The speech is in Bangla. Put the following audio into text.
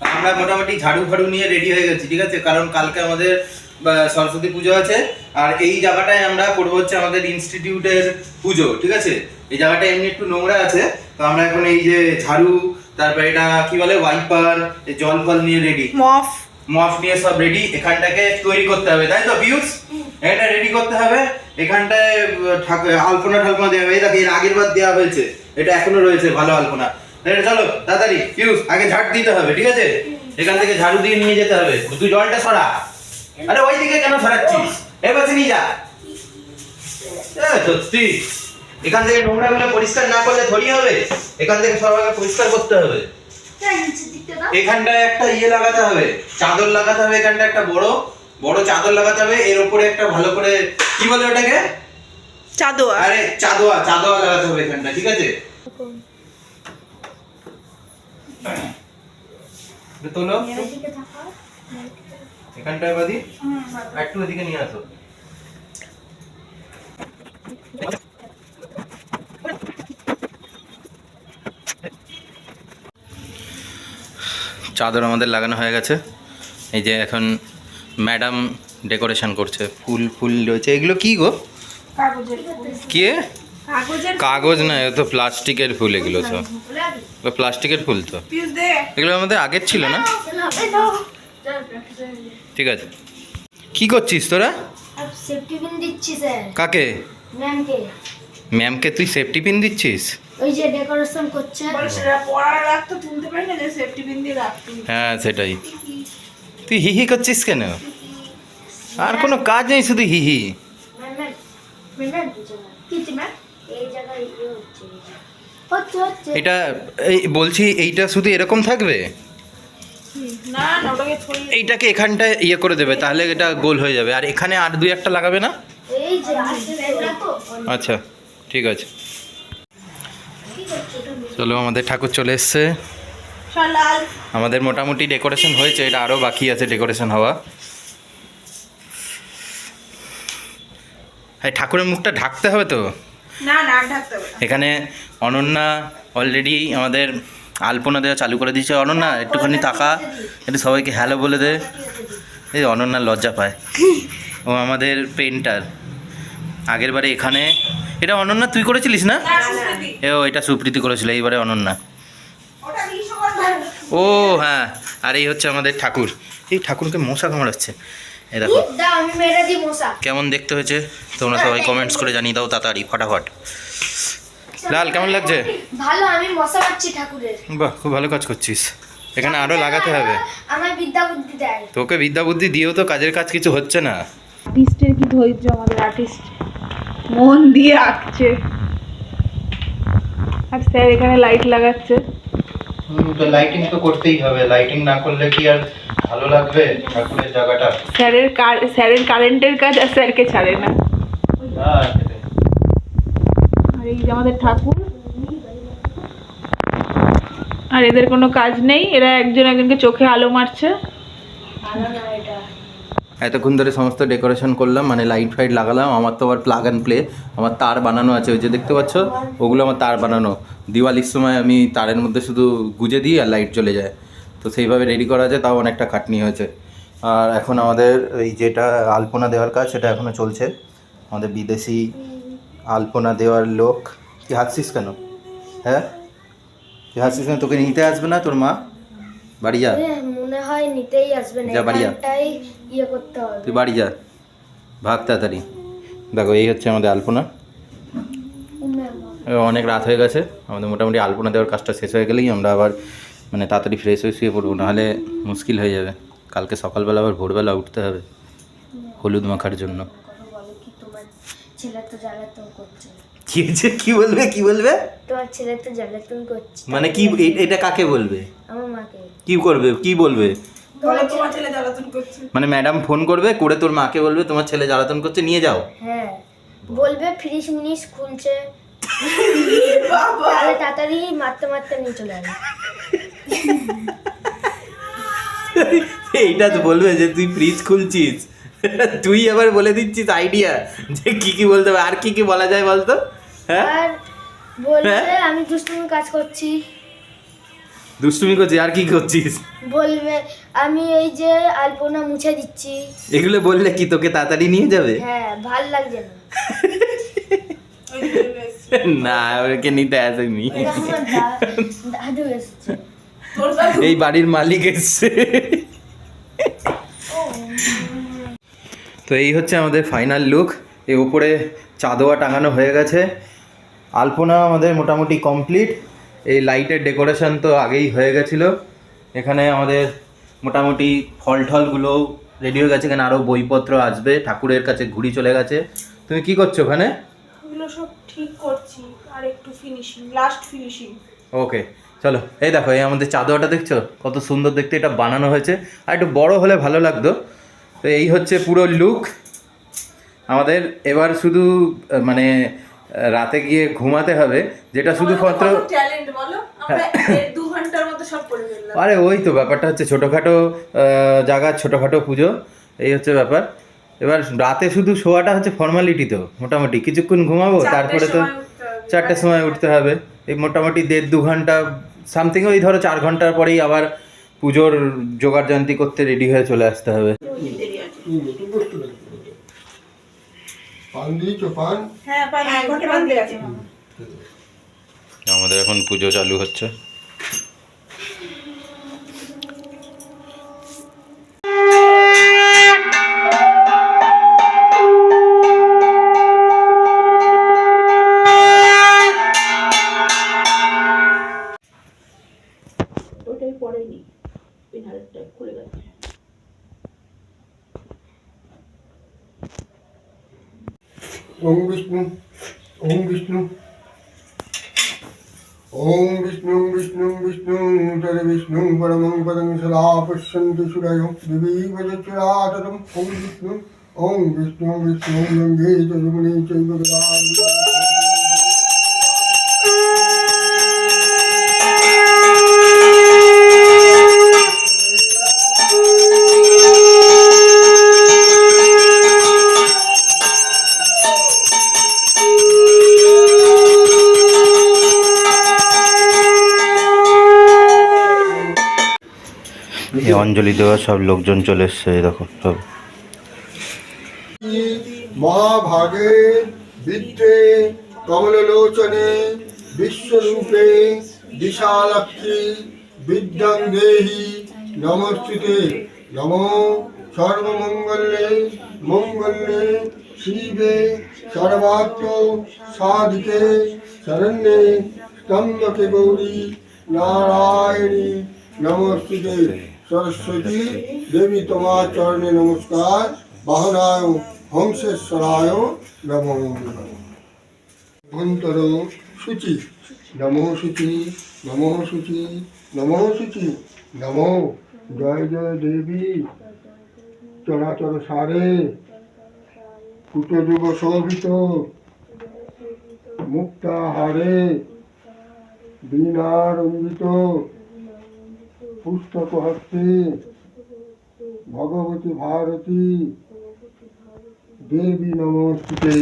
আমরা মোটামুটি ঝাড়ু ফাড়ু নিয়ে রেডি হয়ে গেছি ঠিক আছে? কারণ কালকে আমাদের সরস্বতী পুজো আছে আর এই জায়গাটায় আমরা করব হচ্ছে আমাদের ইনস্টিটিউটের পুজো ঠিক আছে? এই জায়গাটা এমনি একটু নোংরা আছে তো আমরা এখন এই যে ঝাড়ু তারপরে এটা কি বলে ওয়াইপার জল ফল নিয়ে রেডি মফ। মফ নিয়ে সব রেডি এখানটাকে তৈরি করতে হবে তাই তো পিউস এটা রেডি করতে হবে এখানটায় আলপনা ঠালপনা দেওয়া হবে দেখো এর আগের বার দেওয়া হয়েছে এটা এখনও রয়েছে ভালো আলপনা। তাহলে চলো তাড়াতাড়ি পিউস আগে ঝাড় দিতে হবে ঠিক আছে? এখান থেকে ঝাড়ু দিয়ে নিয়ে যেতে হবে। তুই জলটা সরা। আরে ওই দিকে কেন সরাচ্ছিস? এবার নিয়ে যা। সত্যি। এখান থেকে নোংরা গুলো পরিষ্কার না করলে থরি হবে। এখান থেকে সব আগে পরিষ্কার করতে হবে। এখানটায় একটা ইয়ে লাগাতে হবে। চাদর লাগাতে হবে এখানটা একটা বড়। বড় চাদর লাগাতে হবে। এর উপরে একটা ভালো করে কি বলে ওটাকে? চাদোয়া। আরে চাদোয়া চাদোয়া লাগাতে হবে এখানটা ঠিক আছে? তোলো। এখানটায় বাদি। একটু এদিকে নিয়ে আসো। চাদর আমাদের লাগানো হয়ে গেছে। এই যে এখন ম্যাডাম ডেকোরেশন করছে। ফুল ফুল রয়েছে। এগুলো কি গো? কাগজের কি? কাগজ না এ তো প্লাস্টিকের ফুল এগুলো তো। এগুলো প্লাস্টিকের ফুল তো। এগুলো আমাদের আগের ছিল না? ঠিক আছে। কি করছিস তোরা? সেফটি পিন দিচ্ছি স্যার। কাকে? ম্যামকে তুই সেফটি পিন দিচ্ছিস? ওই যে ডেকোরেশন করছে। বলে সেটা পড়ার রাখতো তুলতে পারি না যে সেফটি পিন দিয়ে হ্যাঁ সেটাই। তুই হিহি করছিস কেন? আর কোনো কাজ নেই শুধু হিহি এটা এই বলছি এইটা শুধু এরকম থাকবে? এইটাকে এখানটায় ইয়ে করে দেবে তাহলে এটা গোল হয়ে যাবে। আর এখানে আর দুই একটা লাগাবে না? আচ্ছা ঠিক আছে। চলো আমাদের ঠাকুর চলে এসছে। আমাদের মোটামুটি ডেকোরেশন হয়েছে এটা আরও বাকি আছে ডেকোরেশন হওয়া। হ্যাঁ ঠাকুরের মুখটা ঢাকতে হবে তো? এখানে অনন্যা অলরেডি আমাদের আলপনা দেওয়া চালু করে দিয়েছে। অনন্যা একটুখানি তাকা। একটু সবাইকে হ্যালো বলে দে। এই অনন্যা লজ্জা পায়। ও আমাদের পেন্টার আগের বারে এখানে। এটা অনন্যা তুই করেছিলিস না? এ ও এটা সুপ্রীতি করেছিল এইবারে অনন্যা। ও হ্যাঁ আর এই হচ্ছে আমাদের ঠাকুর। এই ঠাকুরকে মশা কামড়াচ্ছে। এই দেখো। কেমন দেখতে হয়েছে? তোমরা সবাই কমেন্টস করে জানিয়ে দাও তাড়াতাড়ি ফটাফট। লাল কেমন লাগছে? ভালো আমি মশা মারছি ঠাকুরের। বাহ খুব ভালো কাজ করছিস। এখানে আরও লাগাতে হবে। আমার বিদ্যা বুদ্ধি দেয়। তোকে বিদ্যা বুদ্ধি দিয়েও তো কাজের কাজ কিছু হচ্ছে না। আর্টিস্টের কি ধৈর্য আমাদের আর্টিস্ট? মন দিয়ে আঁকছে। আর স্যার এখানে লাইট লাগাচ্ছে। তো লাইটিং তো করতেই হবে। লাইটিং না করলে কি আর ভালো লাগবে ঠাকুরের জায়গাটা? স্যারের কার স্যারের কারেন্টের কাজ আর স্যারকে ছাড়ে না। আর এই যে আমাদের ঠাকুর। আর এদের কোনো কাজ নেই, এরা একজন একজনকে চোখে আলো মারছে। এতক্ষণ ধরে সমস্ত ডেকোরেশন করলাম মানে লাইট ফাইট লাগালাম, আমার তো আবার প্লাগ অ্যান্ড প্লে, আমার তার বানানো আছে, ওই যে দেখতে পাচ্ছ? ওগুলো আমার তার বানানো। দিওয়ালির সময় আমি তারের মধ্যে শুধু গুজে দিই আর লাইট চলে যায়। তো সেইভাবে রেডি করা আছে তাও অনেকটা খাটনি হয়েছে। আর এখন আমাদের এই যেটা আলপনা দেওয়ার কাজ, সেটা এখনও চলছে। আমাদের বিদেশি আলপনা দেওয়ার লোক। কি হাসছিস কেন? হ্যাঁ? তুই হাসছিস কেন? তোকে নিতে আসবে না তোর মা? বাড়ি যা। মনে হয় নিতেই আসবে না। যা বাড়ি যা। ইয়ে করতে হবে। তুই বাড়ি যা। ভাগ তাড়াতাড়ি। দেখো এই হচ্ছে আমাদের আলপনা। অনেক রাত হয়ে গেছে। আমাদের মোটামুটি আলপনা দেওয়ার কাজটা শেষ হয়ে গেলেই আমরা আবার মানে তাড়াতাড়ি ফ্রেশ হয়ে শুয়ে পড়ব। নাহলে মুশকিল হয়ে যাবে। কালকে সকালবেলা আবার ভোরবেলা উঠতে হবে। হলুদ মাখার জন্য। ছেলে তো জ্বালাতন করছে। কি হয়েছে কি বলবে কি বলবে? তোমার ছেলে তো জ্বালাতন করছে। মানে কি এটা কাকে বলবে? আমার মাকে। কি করবে কি বলবে? মানে ম্যাডাম ফোন করবে করে তোর মাকে বলবে তোমার ছেলে জ্বালাতন করছে নিয়ে যাও। হ্যাঁ। বলবে ফ্রিজ মিনিস খুলছে। তাহলে তাড়াতাড়ি মারতে মারতে নিয়ে চলে আসবে এইটা তো বলবে যে তুই ফ্রিজ খুলছিস। তুই আবার বলে দিচ্ছিস আইডিয়া যে কি কি বলতে হবে আর কি কি বলা যায় বলতো? হ্যাঁ? আর বলবে হ্যাঁ? আমি দুষ্টুমি কাজ করছি। দুষ্টুমি করছিস আর কি করছিস? বলবে আমি ওই যে আলপনা মুছে দিচ্ছি। এগুলো বললে কি তোকে তাড়াতাড়ি নিয়ে যাবে? হ্যাঁ ভালো লাগছে না। না ওকে নিতে আসেনি। দাদু এসছে। এই বাড়ির মালিক এসছে। তো এই হচ্ছে আমাদের ফাইনাল লুক এই উপরে চাদোয়া টাঙানো হয়ে গেছে। আলপনা আমাদের মোটামুটি কমপ্লিট এই লাইটের ডেকোরেশন তো আগেই হয়ে গেছিল। এখানে আমাদের মোটামুটি ফল টলগুলো রেডি হয়ে গেছে। এখানে আরও বইপত্র আসবে। ঠাকুরের কাছে ঘুড়ি চলে গেছে। তুমি কি করছ ওখানে? এগুলো সব ঠিক করছি। আর একটু ফিনিশিং লাস্ট ফিনিশিং ওকে চলো। এই দেখো এই আমাদের চাদরটা দেখছ? কত সুন্দর দেখতে। এটা বানানো হয়েছে। আর একটু বড় হলে ভালো লাগতো। তো এই হচ্ছে পুরো লুক আমাদের এবার শুধু মানে রাতে গিয়ে ঘুমাতে হবে যেটা শুধুমাত্র ট্যালেন্ট বলো? আমরা দেড় দু ঘণ্টার মতো সব করে ফেললাম। আরে ওই তো ব্যাপারটা হচ্ছে ছোটোখাটো আহ, জায়গার ছোটোখাটো পুজো এই হচ্ছে ব্যাপার। এবার রাতে শুধু শোয়াটা হচ্ছে ফর্মালিটি তো মোটামুটি। কিছুক্ষণ ঘুমাবো তারপরে তো চারটের সময় উঠতে হবে। এই মোটামুটি দেড় দু ঘণ্টা সামথিং ওই ধরো চার ঘণ্টার পরেই আবার পুজোর জোগাড় জান্তি করতে রেডি হয়ে চলে আসতে হবে। পান দিয়েছ পান? হ্যাঁ পান ঘণ্টা পান মামা আমাদের এখন পুজো চালু হচ্ছে। ওম বিষ্ণু ওম বিষ্ণু ওম বিষ্ণু বিষ্ণু বিষ্ণু তদ বিষ্ণু পরমং পদং সদা পশ্যন্তি সুরয় দিবি ভজচুরাতরম ওম বিষ্ণু ওম বিষ্ণু বিষ্ণু গঙ্গে চ যমুনে চৈব গদাবরী অঞ্জলি দেওয়া সব লোকজন চলে এসছে দেখো, সব। মহাভাগে বিদ্রে কমললোচনে বিশ্বরূপে বিশালাক্ষী বিদ্যাং দেহি নমস্তুতে। নম সর্বমঙ্গলে মঙ্গলে শিবে সর্বাত্ম সাধিকে শরণ্যে স্তম্ভকে গৌরী নারায়ণী নমস্তুতে সরস্বতী দেবী তোমার চরণে নমস্কার। বাহনায় হংসেশ্বরায় নমো অভ্যন্তর শুচি নমো শুচি নমো শুচি নমো শুচি নমো। জয় জয় দেবী। চরাচর সারে। কুটযুগ শোভিত। মুক্তাহারে। বীণারঞ্জিত পুস্তক হস্তে ভগবতী ভারতী দেবী নমস্তুতে।